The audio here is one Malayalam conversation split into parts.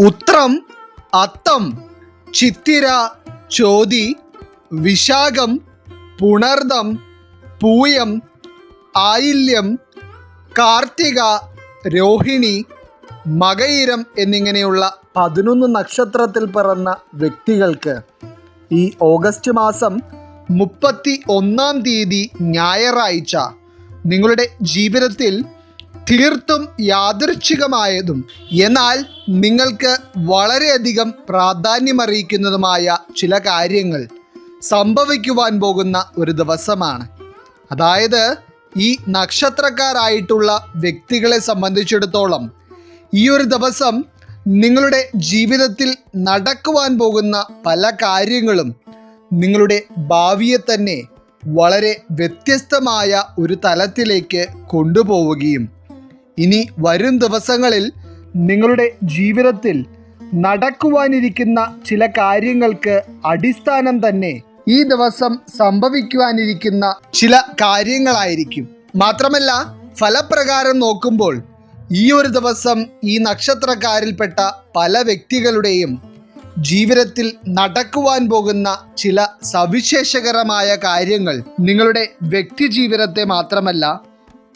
ഉത്രം അത്തം ചിത്തിര ചോതി വിശാഖം പുണർദം പൂയം ആയില്യം കാർത്തിക രോഹിണി മകയിരം എന്നിങ്ങനെയുള്ള പതിനൊന്ന് നക്ഷത്രത്തിൽ പിറന്ന വ്യക്തികൾക്ക് ഈ ഓഗസ്റ്റ് മാസം മുപ്പത്തി ഒന്നാം തീയതി ഞായറാഴ്ച നിങ്ങളുടെ ജീവിതത്തിൽ തീർത്തും യാദൃച്ഛികമായതും എന്നാൽ നിങ്ങൾക്ക് വളരെയധികം പ്രാധാന്യമറിയിക്കുന്നതുമായ ചില കാര്യങ്ങൾ സംഭവിക്കുവാൻ പോകുന്ന ഒരു ദിവസമാണ്. അതായത് ഈ നക്ഷത്രക്കാരായിട്ടുള്ള വ്യക്തികളെ സംബന്ധിച്ചിടത്തോളം ഈ ഒരു ദിവസം നിങ്ങളുടെ ജീവിതത്തിൽ നടക്കുവാൻ പോകുന്ന പല കാര്യങ്ങളും നിങ്ങളുടെ ഭാവിയെ തന്നെ വളരെ വ്യത്യസ്തമായ ഒരു തലത്തിലേക്ക് കൊണ്ടുപോവുകയും ഇനി വരും ദിവസങ്ങളിൽ നിങ്ങളുടെ ജീവിതത്തിൽ നടക്കുവാനിരിക്കുന്ന ചില കാര്യങ്ങൾക്ക് അടിസ്ഥാനം തന്നെ ഈ ദിവസം സംഭവിക്കുവാനിരിക്കുന്ന ചില കാര്യങ്ങളായിരിക്കും. മാത്രമല്ല ഫലപ്രകാരം നോക്കുമ്പോൾ ഈ ഒരു ദിവസം ഈ നക്ഷത്രക്കാരിൽപ്പെട്ട പല വ്യക്തികളുടെയും ജീവിതത്തിൽ നടക്കുവാൻ പോകുന്ന ചില സവിശേഷകരമായ കാര്യങ്ങൾ നിങ്ങളുടെ വ്യക്തി ജീവിതത്തെ മാത്രമല്ല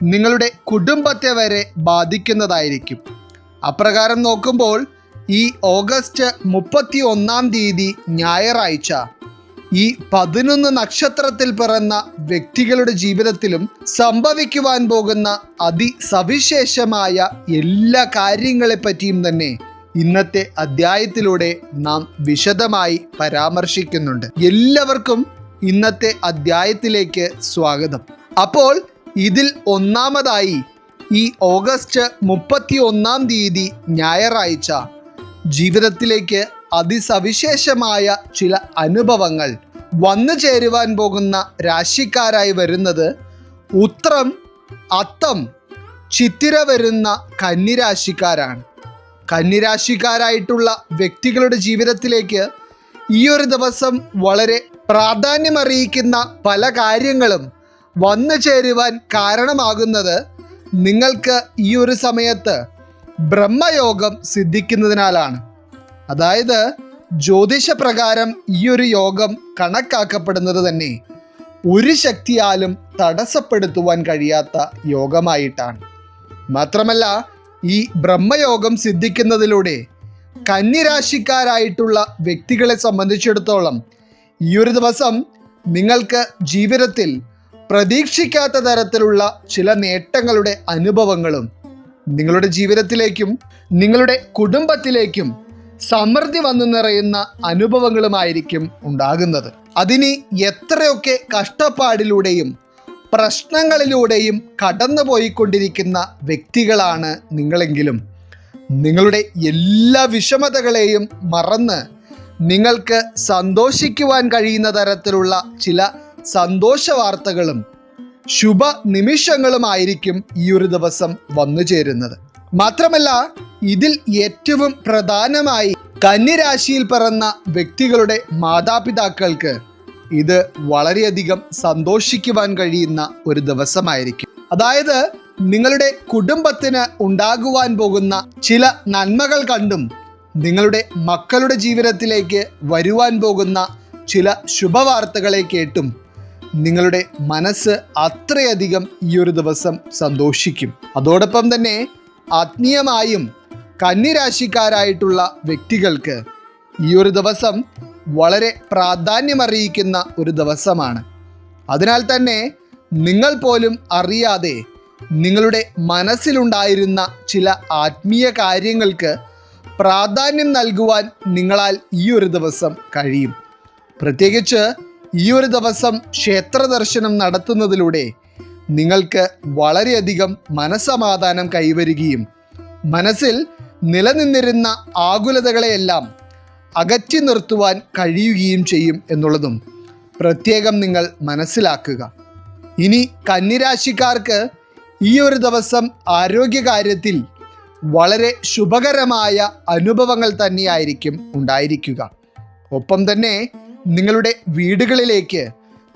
നിങ്ങളുടെ കുടുംബത്തെ വരെ ബാധിക്കുന്നതായിരിക്കും. അപ്രകാരം നോക്കുമ്പോൾ ഈ ഓഗസ്റ്റ് മുപ്പത്തി ഒന്നാം തീയതി ഞായറാഴ്ച ഈ പതിനൊന്ന് നക്ഷത്രത്തിൽ പിറന്ന വ്യക്തികളുടെ ജീവിതത്തിലും സംഭവിക്കുവാൻ പോകുന്ന അതിസവിശേഷമായ എല്ലാ കാര്യങ്ങളെപ്പറ്റിയും തന്നെ ഇന്നത്തെ അധ്യായത്തിലൂടെ നാം വിശദമായി പരാമർശിക്കുന്നുണ്ട്. എല്ലാവർക്കും ഇന്നത്തെ അധ്യായത്തിലേക്ക് സ്വാഗതം. അപ്പോൾ ഇതിൽ ഒന്നാമതായി ഈ ഓഗസ്റ്റ് മുപ്പത്തി ഒന്നാം തീയതി ഞായറാഴ്ച. ജീവിതത്തിലേക്ക് അതിസവിശേഷമായ ചില അനുഭവങ്ങൾ വന്നു ചേരുവാൻ പോകുന്ന രാശിക്കാരായി വരുന്നത് ഉത്രം അത്തം ചിത്തിര വരുന്ന കന്നിരാശിക്കാരാണ്. കന്നിരാശിക്കാരായിട്ടുള്ള വ്യക്തികളുടെ ജീവിതത്തിലേക്ക് ഈ ഒരു ദിവസം വളരെ പ്രാധാന്യമറിയിക്കുന്ന പല കാര്യങ്ങളും വന്നു ചേരുവാൻ കാരണമാകുന്നത് നിങ്ങൾക്ക് ഈ ഒരു സമയത്ത് ബ്രഹ്മയോഗം സിദ്ധിക്കുന്നതിനാലാണ്. അതായത് ജ്യോതിഷപ്രകാരം ഈ ഒരു യോഗം കണക്കാക്കപ്പെടുന്നത് തന്നെ ഒരു ശക്തിയാലും തടസ്സപ്പെടുത്തുവാൻ കഴിയാത്ത യോഗമായിട്ടാണ്. മാത്രമല്ല ഈ ബ്രഹ്മയോഗം സിദ്ധിക്കുന്നതിലൂടെ കന്നിരാശിക്കാരായിട്ടുള്ള വ്യക്തികളെ സംബന്ധിച്ചിടത്തോളം ഈ ഒരു ദിവസം നിങ്ങൾക്ക് ജീവിതത്തിൽ പ്രതീക്ഷിക്കാത്ത തരത്തിലുള്ള ചില നേട്ടങ്ങളുടെ അനുഭവങ്ങളും നിങ്ങളുടെ ജീവിതത്തിലേക്കും നിങ്ങളുടെ കുടുംബത്തിലേക്കും സമൃദ്ധി വന്നു നിറയുന്ന അനുഭവങ്ങളുമായിരിക്കും ഉണ്ടാകുന്നത്. അതിന് എത്രയൊക്കെ കഷ്ടപ്പാടിലൂടെയും പ്രശ്നങ്ങളിലൂടെയും കടന്നുപോയിക്കൊണ്ടിരിക്കുന്ന വ്യക്തികളാണ് നിങ്ങളെങ്കിലും. നിങ്ങളുടെ എല്ലാ വിഷമതകളെയും മറന്ന് നിങ്ങൾക്ക് സന്തോഷിക്കുവാൻ കഴിയുന്ന തരത്തിലുള്ള ചില സന്തോഷ വാർത്തകളും ശുഭ നിമിഷങ്ങളുമായിരിക്കും ഈ ഒരു ദിവസം വന്നു ചേരുന്നത്. മാത്രമല്ല ഇതിൽ ഏറ്റവും പ്രധാനമായി കന്യരാശിയിൽ പിറന്ന വ്യക്തികളുടെ മാതാപിതാക്കൾക്ക് ഇത് വളരെയധികം സന്തോഷിക്കുവാൻ കഴിയുന്ന ഒരു ദിവസമായിരിക്കും. അതായത് നിങ്ങളുടെ കുടുംബത്തിന് ഉണ്ടാകുവാൻ പോകുന്ന ചില നന്മകൾ കണ്ടും നിങ്ങളുടെ മക്കളുടെ ജീവിതത്തിലേക്ക് വരുവാൻ പോകുന്ന ചില ശുഭവാർത്തകളെ കേട്ടും നിങ്ങളുടെ മനസ്സ് അത്രയധികം ഈ ഒരു ദിവസം സന്തോഷിക്കും. അതോടൊപ്പം തന്നെ ആത്മീയമായും കന്നിരാശിക്കാരായിട്ടുള്ള വ്യക്തികൾക്ക് ഈ ഒരു ദിവസം വളരെ പ്രാധാന്യമറിയിക്കുന്ന ഒരു ദിവസമാണ്. അതിനാൽ തന്നെ നിങ്ങൾ പോലും അറിയാതെ നിങ്ങളുടെ മനസ്സിലുണ്ടായിരുന്ന ചില ആത്മീയ കാര്യങ്ങൾക്ക് പ്രാധാന്യം നൽകുവാൻ നിങ്ങളാൽ ഈ ഒരു ദിവസം കഴിയും. പ്രത്യേകിച്ച് ഈ ഒരു ദിവസം ക്ഷേത്ര ദർശനം നടത്തുന്നതിലൂടെ നിങ്ങൾക്ക് വളരെയധികം മനസമാധാനം കൈവരികയും മനസ്സിൽ നിലനിന്നിരുന്ന ആകുലതകളെയെല്ലാം അകറ്റി നിർത്തുവാൻ കഴിയുകയും ചെയ്യും എന്നുള്ളതും പ്രത്യേകം നിങ്ങൾ മനസ്സിലാക്കുക. ഇനി കന്നിരാശിക്കാർക്ക് ഈ ഒരു ദിവസം ആരോഗ്യകാര്യത്തിൽ വളരെ ശുഭകരമായ അനുഭവങ്ങൾ തന്നെയായിരിക്കും ഉണ്ടായിരിക്കുക. ഒപ്പം തന്നെ നിങ്ങളുടെ വീടുകളിലേക്ക്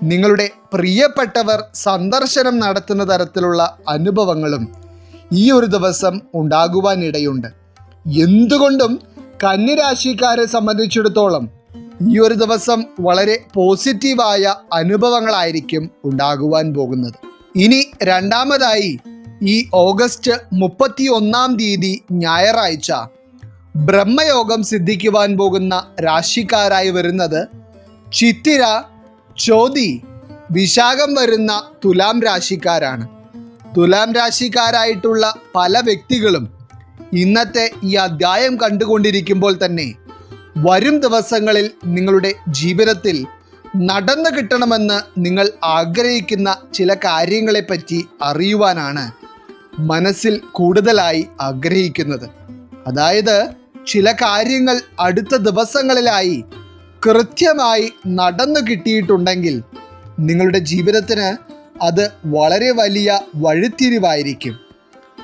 നിങ്ങളുടെ പ്രിയപ്പെട്ടവർ സന്ദർശനം നടത്തുന്ന തരത്തിലുള്ള അനുഭവങ്ങളും ഈ ഒരു ദിവസം ഉണ്ടാകുവാനിടയുണ്ട്. എന്തുകൊണ്ടും കന്നിരാശിക്കാരെ സംബന്ധിച്ചിടത്തോളം ഈ ഒരു ദിവസം വളരെ പോസിറ്റീവായ അനുഭവങ്ങളായിരിക്കും ഉണ്ടാകുവാൻ പോകുന്നത്. ഇനി രണ്ടാമതായി ഈ ഓഗസ്റ്റ് മുപ്പത്തി ഒന്നാം തീയതി ഞായറാഴ്ച ബ്രഹ്മയോഗം സിദ്ധിക്കുവാൻ പോകുന്ന രാശിക്കാരായി വരുന്നത് ചിത്തിര ചോതി വിശാഖം വരുന്ന തുലാം രാശിക്കാരാണ്. തുലാം രാശിക്കാരായിട്ടുള്ള പല വ്യക്തികളും ഇന്നത്തെ ഈ അധ്യായം കണ്ടുകൊണ്ടിരിക്കുമ്പോൾ തന്നെ വരും ദിവസങ്ങളിൽ നിങ്ങളുടെ ജീവിതത്തിൽ നടന്നു കിട്ടണമെന്ന് നിങ്ങൾ ആഗ്രഹിക്കുന്ന ചില കാര്യങ്ങളെപ്പറ്റി അറിയുവാനാണ് മനസ്സിൽ കൂടുതലായി ആഗ്രഹിക്കുന്നത്. അതായത് ചില കാര്യങ്ങൾ അടുത്ത ദിവസങ്ങളിലായി കൃത്യമായി നടന്നു കിട്ടിയിട്ടുണ്ടെങ്കിൽ നിങ്ങളുടെ ജീവിതത്തിന് അത് വളരെ വലിയ വഴിത്തിരിവായിരിക്കും.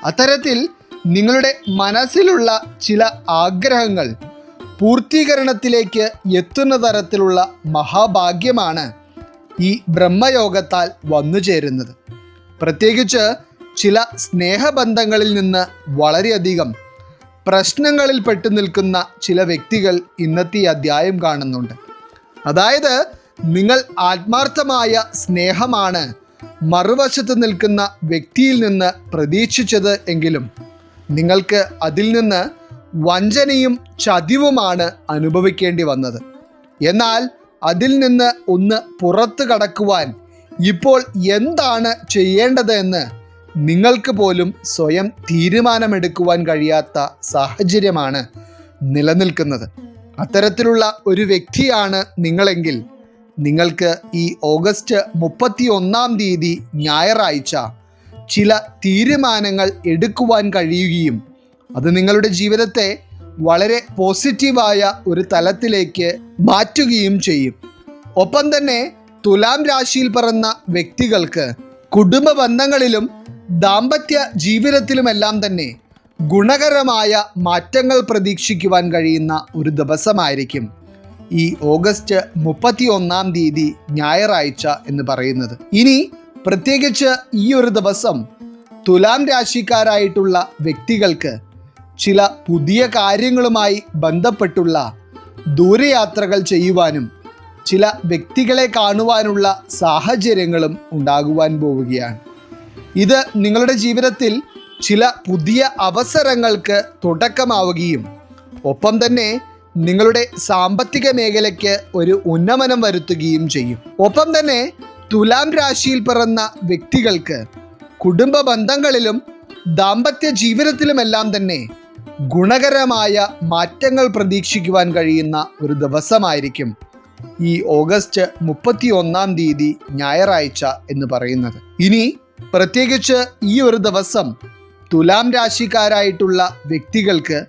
അത്തരത്തിൽ നിങ്ങളുടെ മനസ്സിലുള്ള ചില ആഗ്രഹങ്ങൾ പൂർത്തീകരണത്തിലേക്ക് എത്തുന്ന തരത്തിലുള്ള മഹാഭാഗ്യമാണ് ഈ ബ്രഹ്മയോഗത്താൽ വന്നു ചേരുന്നത്. പ്രത്യേകിച്ച് ചില സ്നേഹബന്ധങ്ങളിൽ നിന്ന് വളരെയധികം പ്രശ്നങ്ങളിൽ പെട്ടു നിൽക്കുന്ന ചില വ്യക്തികൾ ഇന്നത്തെ അധ്യായം കാണുന്നുണ്ട്. അതായത് നിങ്ങൾ ആത്മാർത്ഥമായ സ്നേഹമാണ് മറുവശത്ത് നിൽക്കുന്ന വ്യക്തിയിൽ നിന്ന് പ്രതീക്ഷിച്ചത് എങ്കിലും നിങ്ങൾക്ക് അതിൽ നിന്ന് വഞ്ചനയും ചതിവുമാണ് അനുഭവിക്കേണ്ടി വന്നത്. എന്നാൽ അതിൽ നിന്ന് ഒന്ന് പുറത്തു കടക്കുവാൻ ഇപ്പോൾ എന്താണ് ചെയ്യേണ്ടതെന്ന് നിങ്ങൾക്ക് പോലും സ്വയം തീരുമാനമെടുക്കുവാൻ കഴിയാത്ത സാഹചര്യമാണ് നിലനിൽക്കുന്നത്. അത്തരത്തിലുള്ള ഒരു വ്യക്തിയാണ് നിങ്ങളെങ്കിൽ നിങ്ങൾക്ക് ഈ ഓഗസ്റ്റ് മുപ്പത്തി ഒന്നാം തീയതി ഞായറാഴ്ച ചില തീരുമാനങ്ങൾ എടുക്കുവാൻ കഴിയുകയും അത് നിങ്ങളുടെ ജീവിതത്തെ വളരെ പോസിറ്റീവായ ഒരു തലത്തിലേക്ക് മാറ്റുകയും ചെയ്യും. ഒപ്പം തന്നെ തുലാം രാശിയിൽ പിറന്ന വ്യക്തികൾക്ക് കുടുംബ ബന്ധങ്ങളിലും ദാമ്പത്യ ജീവിതത്തിലുമെല്ലാം തന്നെ ഗുണകരമായ മാറ്റങ്ങൾ പ്രതീക്ഷിക്കുവാൻ കഴിയുന്ന ഒരു ദിവസമായിരിക്കും. ഈ ഓഗസ്റ്റ് മുപ്പത്തി ഒന്നാം തീയതി ഞായറാഴ്ച എന്ന് പറയുന്നത്. ഇനി പ്രത്യേകിച്ച് ഈ ഒരു ദിവസം തുലാം രാശിക്കാരായിട്ടുള്ള വ്യക്തികൾക്ക് ചില പുതിയ കാര്യങ്ങളുമായി ബന്ധപ്പെട്ടുള്ള ദൂരയാത്രകൾ ചെയ്യുവാനും ചില വ്യക്തികളെ കാണുവാനുള്ള സാഹചര്യങ്ങളും ഉണ്ടാകുവാൻ പോവുകയാണ്. ഇത് നിങ്ങളുടെ ജീവിതത്തിൽ ചില പുതിയ അവസരങ്ങൾക്ക് തുടക്കമാവുകയും ഒപ്പം തന്നെ നിങ്ങളുടെ സാമ്പത്തിക മേഖലയ്ക്ക് ഒരു ഉന്നമനം വരുത്തുകയും ചെയ്യും. ഒപ്പം തന്നെ തുലാം രാശിയിൽ പിറന്ന വ്യക്തികൾക്ക് കുടുംബ ബന്ധങ്ങളിലും ദാമ്പത്യ ജീവിതത്തിലുമെല്ലാം തന്നെ ഗുണകരമായ മാറ്റങ്ങൾ പ്രതീക്ഷിക്കുവാൻ കഴിയുന്ന ഒരു ദിവസമായിരിക്കും ഈ ഓഗസ്റ്റ് മുപ്പത്തി ഒന്നാം തീയതി ഞായറാഴ്ച എന്ന് പറയുന്നത്. ഇനി പ്രത്യേകിച്ച് ഈ ഒരു ദിവസം തുലാം രാശിക്കാരായിട്ടുള്ള വ്യക്തികൾക്ക്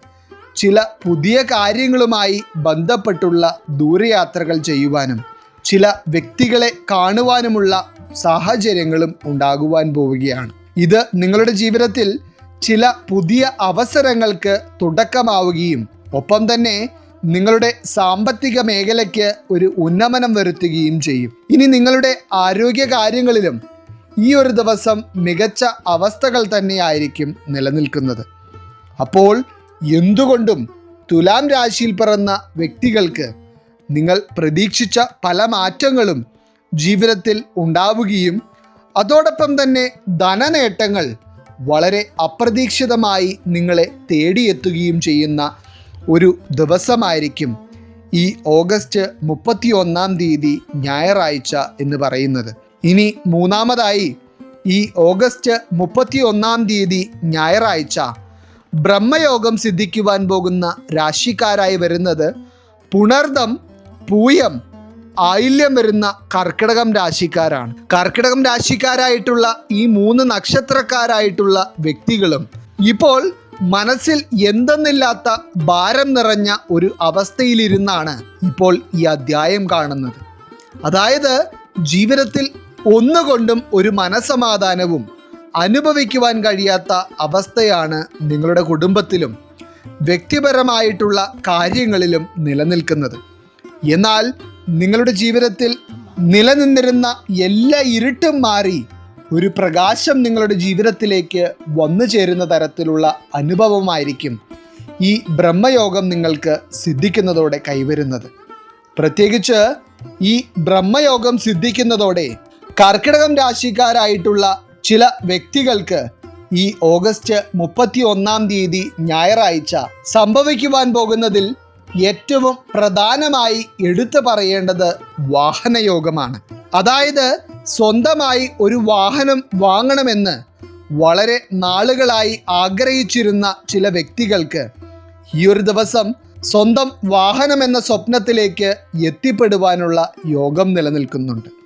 ചില പുതിയ കാര്യങ്ങളുമായി ബന്ധപ്പെട്ടുള്ള ദൂരയാത്രകൾ ചെയ്യുവാനും ചില വ്യക്തികളെ കാണുവാനുമുള്ള സാഹചര്യങ്ങളും ഉണ്ടാകുവാൻ പോവുകയാണ്. ഇത് നിങ്ങളുടെ ജീവിതത്തിൽ ചില പുതിയ അവസരങ്ങൾക്ക് തുടക്കമാവുകയും ഒപ്പം തന്നെ നിങ്ങളുടെ സാമ്പത്തിക മേഖലയ്ക്ക് ഒരു ഉന്നമനം വരുത്തുകയും ചെയ്യും. ഇനി നിങ്ങളുടെ ആരോഗ്യ കാര്യങ്ങളിലും ഈ ഒരു ദിവസം മികച്ച അവസ്ഥകൾ തന്നെയായിരിക്കും നിലനിൽക്കുന്നത്. അപ്പോൾ എന്തുകൊണ്ടും തുലാം രാശിയിൽ പിറന്ന വ്യക്തികൾക്ക് നിങ്ങൾ പ്രതീക്ഷിച്ച പല മാറ്റങ്ങളും ജീവിതത്തിൽ ഉണ്ടാവുകയും അതോടൊപ്പം തന്നെ ധനനേട്ടങ്ങൾ വളരെ അപ്രതീക്ഷിതമായി നിങ്ങളെ തേടിയെത്തുകയും ചെയ്യുന്ന ഒരു ദിവസമായിരിക്കും ഈ ഓഗസ്റ്റ് മുപ്പത്തി ഒന്നാം തീയതി ഞായറാഴ്ച എന്ന് പറയുന്നത്. ഇനി മൂന്നാമതായി ഈ ഓഗസ്റ്റ് മുപ്പത്തി ഒന്നാം തീയതി ഞായറാഴ്ച ബ്രഹ്മയോഗം സിദ്ധിക്കുവാൻ പോകുന്ന രാശിക്കാരായി വരുന്നത് പുണർദം പൂയം ആയില്യം വരുന്ന കർക്കിടകം രാശിക്കാരാണ്. കർക്കിടകം രാശിക്കാരായിട്ടുള്ള ഈ മൂന്ന് നക്ഷത്രക്കാരായിട്ടുള്ള വ്യക്തികളും ഇപ്പോൾ മനസ്സിൽ എന്തെന്നില്ലാത്ത ഭാരം നിറഞ്ഞ ഒരു അവസ്ഥയിലിരുന്നാണ് ഇപ്പോൾ ഈ അധ്യായം കാണുന്നത്. അതായത് ജീവിതത്തിൽ ഒന്നുകൊണ്ടും ഒരു മനസമാധാനവും അനുഭവിക്കുവാൻ കഴിയാത്ത അവസ്ഥയാണ് നിങ്ങളുടെ കുടുംബത്തിലും വ്യക്തിപരമായിട്ടുള്ള കാര്യങ്ങളിലും നിലനിൽക്കുന്നത്. എന്നാൽ നിങ്ങളുടെ ജീവിതത്തിൽ നിലനിന്നിരുന്ന എല്ലാ ഇരുട്ടും മാറി ഒരു പ്രകാശം നിങ്ങളുടെ ജീവിതത്തിലേക്ക് വന്നു ചേരുന്ന തരത്തിലുള്ള അനുഭവമായിരിക്കും ഈ ബ്രഹ്മയോഗം നിങ്ങൾക്ക് സിദ്ധിക്കുന്നതോടെ കൈവരുന്നത്. പ്രത്യേകിച്ച് ഈ ബ്രഹ്മയോഗം സിദ്ധിക്കുന്നതോടെ കർക്കിടകം രാശിക്കാരായിട്ടുള്ള ചില വ്യക്തികൾക്ക് ഈ ഓഗസ്റ്റ് മുപ്പത്തി ഒന്നാം തീയതി ഞായറാഴ്ച സംഭവിക്കുവാൻ പോകുന്നതിൽ ഏറ്റവും പ്രധാനമായി എടുത്തു പറയേണ്ടത് വാഹനയോഗമാണ്. അതായത് സ്വന്തമായി ഒരു വാഹനം വാങ്ങണമെന്ന് വളരെ നാളുകളായി ആഗ്രഹിച്ചിരുന്ന ചില വ്യക്തികൾക്ക് ഈ ഒരു ദിവസം സ്വന്തം വാഹനം എന്ന സ്വപ്നത്തിലേക്ക് എത്തിപ്പെടുവാനുള്ള യോഗം നിലനിൽക്കുന്നുണ്ട്.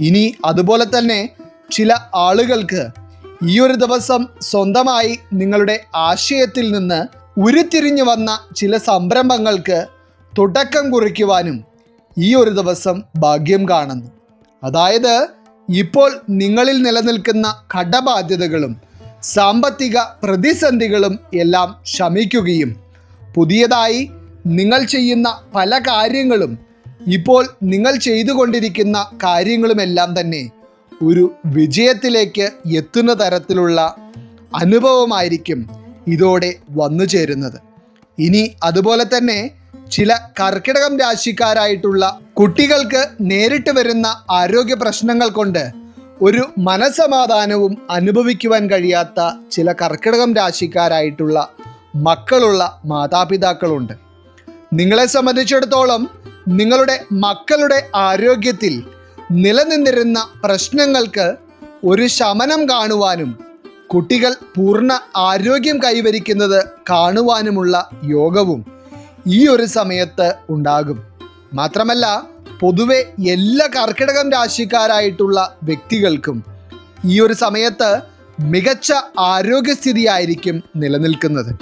ഇനി അതുപോലെ തന്നെ ചില ആളുകൾക്ക് ഈ ഒരു ദിവസം സ്വന്തമായി നിങ്ങളുടെ ആശയത്തിൽ നിന്ന് ഉരുത്തിരിഞ്ഞു വന്ന ചില സംരംഭങ്ങൾക്ക് തുടക്കം കുറിക്കുവാനും ഈ ഒരു ദിവസം ഭാഗ്യം കാണുന്നു. അതായത് ഇപ്പോൾ നിങ്ങളിൽ നിലനിൽക്കുന്ന കടബാധ്യതകളും സാമ്പത്തിക പ്രതിസന്ധികളും എല്ലാം ശമിക്കുകയും പുതിയതായി നിങ്ങൾ ചെയ്യുന്ന പല കാര്യങ്ങളും ഇപ്പോൾ നിങ്ങൾ ചെയ്തുകൊണ്ടിരിക്കുന്ന കാര്യങ്ങളുമെല്ലാം തന്നെ ഒരു വിജയത്തിലേക്ക് എത്തുന്ന തരത്തിലുള്ള അനുഭവമായിരിക്കും ഇതോടെ വന്നു ചേരുന്നത്. ഇനി അതുപോലെ തന്നെ ചില കർക്കിടകം രാശിക്കാരായിട്ടുള്ള കുട്ടികൾക്ക് നേരിട്ട് വരുന്ന ആരോഗ്യ പ്രശ്നങ്ങൾ കൊണ്ട് ഒരു മനസമാധാനവും അനുഭവിക്കുവാൻ കഴിയാത്ത ചില കർക്കിടകം രാശിക്കാരായിട്ടുള്ള മക്കളുള്ള മാതാപിതാക്കളുണ്ട്. നിങ്ങളെ സംബന്ധിച്ചിടത്തോളം നിങ്ങളുടെ മക്കളുടെ ആരോഗ്യത്തിൽ നിലനിന്നിരുന്ന പ്രശ്നങ്ങൾക്ക് ഒരു ശമനം കാണുവാനും കുട്ടികൾ പൂർണ ആരോഗ്യം കൈവരിക്കുന്നത് കാണുവാനുമുള്ള യോഗവും ഈ ഒരു സമയത്ത് ഉണ്ടാകും. മാത്രമല്ല പൊതുവെ എല്ലാ കർക്കിടകം രാശിക്കാരായിട്ടുള്ള വ്യക്തികൾക്കും ഈ ഒരു സമയത്ത് മികച്ച ആരോഗ്യസ്ഥിതിയായിരിക്കും നിലനിൽക്കുന്നത്.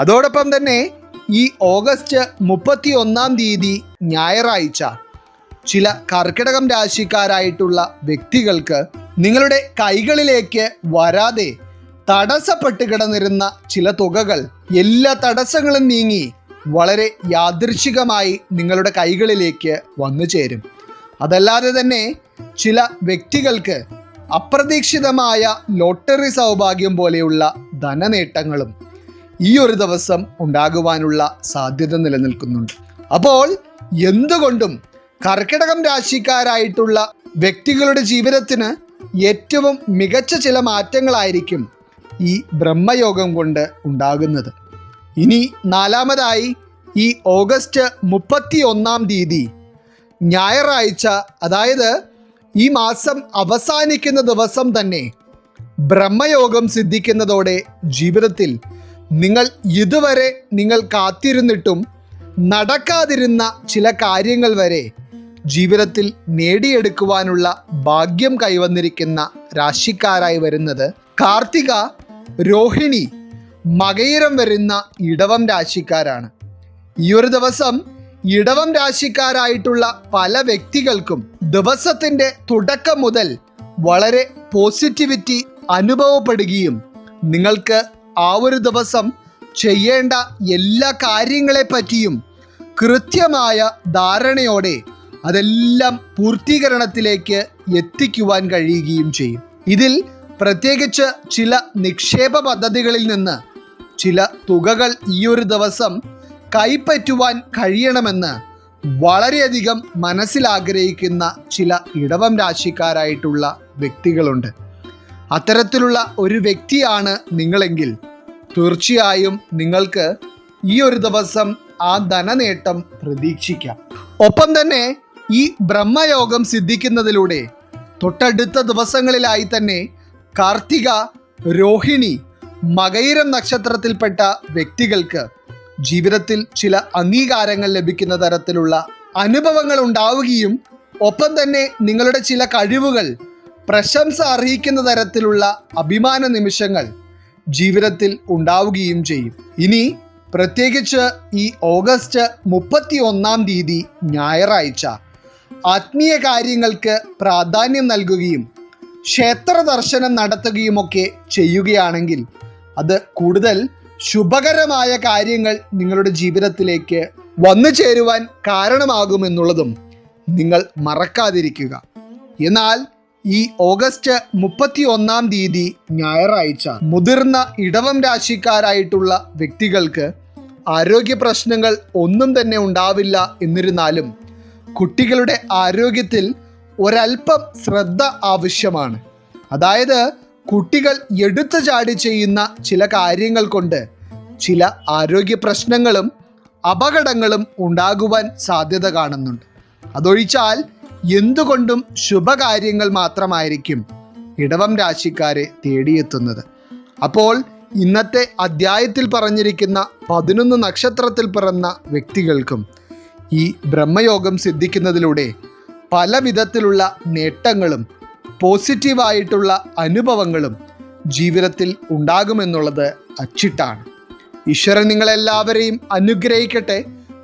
അതോടൊപ്പം തന്നെ ഈ ഓഗസ്റ്റ് മുപ്പത്തി ഒന്നാം തീയതി ഞായറാഴ്ച ചില കർക്കിടകം രാശിക്കാരായിട്ടുള്ള വ്യക്തികൾക്ക് നിങ്ങളുടെ കൈകളിലേക്ക് വരാതെ തടസ്സപ്പെട്ട് കിടന്നിരുന്ന ചില തുകകൾ എല്ലാ തടസ്സങ്ങളും നീങ്ങി വളരെ യാദൃശികമായി നിങ്ങളുടെ കൈകളിലേക്ക് വന്നു ചേരും. അതല്ലാതെ തന്നെ ചില വ്യക്തികൾക്ക് അപ്രതീക്ഷിതമായ ലോട്ടറി സൗഭാഗ്യം പോലെയുള്ള ധനനേട്ടങ്ങളും ഈ ഒരു ദിവസം ഉണ്ടാകുവാനുള്ള സാധ്യത നിലനിൽക്കുന്നുണ്ട്. അപ്പോൾ എന്തുകൊണ്ടും കർക്കിടകം രാശിക്കാരായിട്ടുള്ള വ്യക്തികളുടെ ജീവിതത്തിന് ഏറ്റവും മികച്ച ചില മാറ്റങ്ങളായിരിക്കും ഈ ബ്രഹ്മയോഗം കൊണ്ട് ഉണ്ടാകുന്നത്. ഇനി നാലാമതായി ഈ ഓഗസ്റ്റ് മുപ്പത്തി ഒന്നാം തീയതി ഞായറാഴ്ച അതായത് ഈ മാസം അവസാനിക്കുന്ന ദിവസം തന്നെ ബ്രഹ്മയോഗം സിദ്ധിക്കുന്നതോടെ ജീവിതത്തിൽ നിങ്ങൾ ഇതുവരെ നിങ്ങൾ കാത്തിരുന്നിട്ടും നടക്കാതിരുന്ന ചില കാര്യങ്ങൾ വരെ ജീവിതത്തിൽ നേടിയെടുക്കുവാനുള്ള ഭാഗ്യം കൈവന്നിരിക്കുന്ന രാശിക്കാരായി വരുന്നത് കാർത്തിക രോഹിണി മകയിരം വരുന്ന ഇടവം രാശിക്കാരാണ്. ഈ ഒരു ദിവസം ഇടവം രാശിക്കാരായിട്ടുള്ള പല വ്യക്തികൾക്കും ദിവസത്തിന്റെ തുടക്കം മുതൽ വളരെ പോസിറ്റിവിറ്റി അനുഭവപ്പെടുകയും നിങ്ങൾക്ക് ആ ഒരു ദിവസം ചെയ്യേണ്ട എല്ലാ കാര്യങ്ങളെ പറ്റിയും കൃത്യമായ ധാരണയോടെ അതെല്ലാം പൂർത്തീകരണത്തിലേക്ക് എത്തിക്കുവാൻ കഴിയുകയും ചെയ്യും. ഇതിൽ പ്രത്യേകിച്ച് ചില നിക്ഷേപ പദ്ധതികളിൽ നിന്ന് ചില തുകകൾ ഈ ഒരു ദിവസം കൈപ്പറ്റുവാൻ കഴിയണമെന്ന് വളരെയധികം മനസ്സിലാഗ്രഹിക്കുന്ന ചില ഇടവം രാശിക്കാരായിട്ടുള്ള വ്യക്തികളുണ്ട്. അത്തരത്തിലുള്ള ഒരു വ്യക്തിയാണ് നിങ്ങളെങ്കിൽ. തീർച്ചയായും നിങ്ങൾക്ക് ഈ ഒരു ദിവസം ആ ധനനേട്ടം പ്രതീക്ഷിക്കാം. ഒപ്പം തന്നെ ഈ ബ്രഹ്മയോഗം സിദ്ധിക്കുന്നതിലൂടെ തൊട്ടടുത്ത ദിവസങ്ങളിലായി തന്നെ കാർത്തിക രോഹിണി മകയിരം നക്ഷത്രത്തിൽപ്പെട്ട വ്യക്തികൾക്ക് ജീവിതത്തിൽ ചില അംഗീകാരങ്ങൾ ലഭിക്കുന്ന തരത്തിലുള്ള അനുഭവങ്ങൾ ഉണ്ടാവുകയും ഒപ്പം തന്നെ നിങ്ങളുടെ ചില കഴിവുകൾ പ്രശംസ അർഹിക്കുന്ന തരത്തിലുള്ള അഭിമാന നിമിഷങ്ങൾ ജീവിതത്തിൽ ഉണ്ടാവുകയും ചെയ്യും. ഇനി പ്രത്യേകിച്ച് ഈ ഓഗസ്റ്റ് മുപ്പത്തി ഒന്നാം തീയതി ഞായറാഴ്ച ആത്മീയ കാര്യങ്ങൾക്ക് പ്രാധാന്യം നൽകുകയും ക്ഷേത്ര ദർശനം നടത്തുകയുമൊക്കെ ചെയ്യുകയാണെങ്കിൽ അത് കൂടുതൽ ശുഭകരമായ കാര്യങ്ങൾ നിങ്ങളുടെ ജീവിതത്തിലേക്ക് വന്നു ചേരുവാൻ കാരണമാകുമെന്നുള്ളതും നിങ്ങൾ മറക്കാതിരിക്കുക. എന്നാൽ ഈ ഓഗസ്റ്റ് മുപ്പത്തി ഒന്നാം തീയതി ഞായറാഴ്ച മുതിർന്ന ഇടവം രാശിക്കാരായിട്ടുള്ള വ്യക്തികൾക്ക് ആരോഗ്യ പ്രശ്നങ്ങൾ ഒന്നും തന്നെ ഉണ്ടാവില്ല എന്നിരുന്നാലും കുട്ടികളുടെ ആരോഗ്യത്തിൽ ഒരൽപ്പം ശ്രദ്ധ ആവശ്യമാണ്. അതായത് കുട്ടികൾ എടുത്തു ചാടി ചെയ്യുന്ന ചില കാര്യങ്ങൾ കൊണ്ട് ചില ആരോഗ്യ പ്രശ്നങ്ങളും അപകടങ്ങളും ഉണ്ടാകുവാൻ സാധ്യത കാണുന്നുണ്ട്. അതൊഴിച്ചാൽ എന്തുകൊണ്ടും ശുഭകാര്യങ്ങൾ മാത്രമായിരിക്കും ഇടവം രാശിക്കാരെ തേടിയെത്തുന്നത്. അപ്പോൾ ഇന്നത്തെ അദ്ധ്യായത്തിൽ പറഞ്ഞിരിക്കുന്ന പതിനൊന്ന് നക്ഷത്രത്തിൽ പിറന്ന വ്യക്തികൾക്കും ഈ ബ്രഹ്മയോഗം സിദ്ധിക്കുന്നതിലൂടെ പല വിധത്തിലുള്ള നേട്ടങ്ങളും പോസിറ്റീവായിട്ടുള്ള അനുഭവങ്ങളും ജീവിതത്തിൽ ഉണ്ടാകുമെന്നുള്ളത് അച്ചിട്ടാണ്. ഈശ്വരൻ നിങ്ങളെല്ലാവരെയും അനുഗ്രഹിക്കട്ടെ.